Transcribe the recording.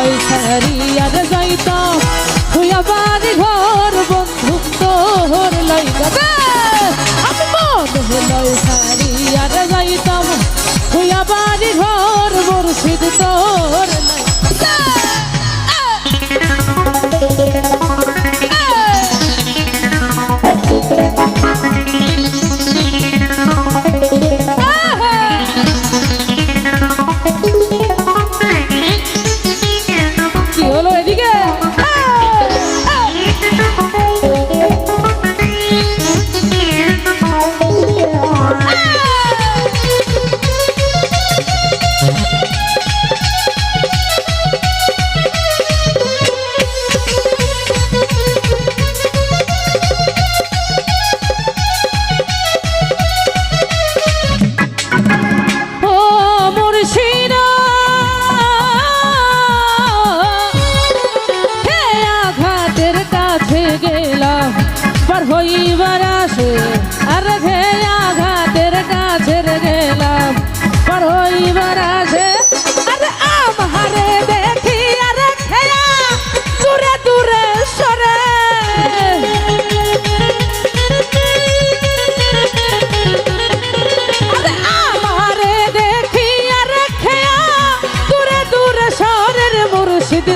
ভয় ছাড়িয়া যাইতা হইবার আসে আর ঘে আঘাতের কাছের গেলাম। পার হইবার আসে আরে আমারে দেখি আরে খেয়া, দূরে দূরে সরে। আমারে দেখি আরে খেয়া, দূরে দূরে সরের মুর্শিদ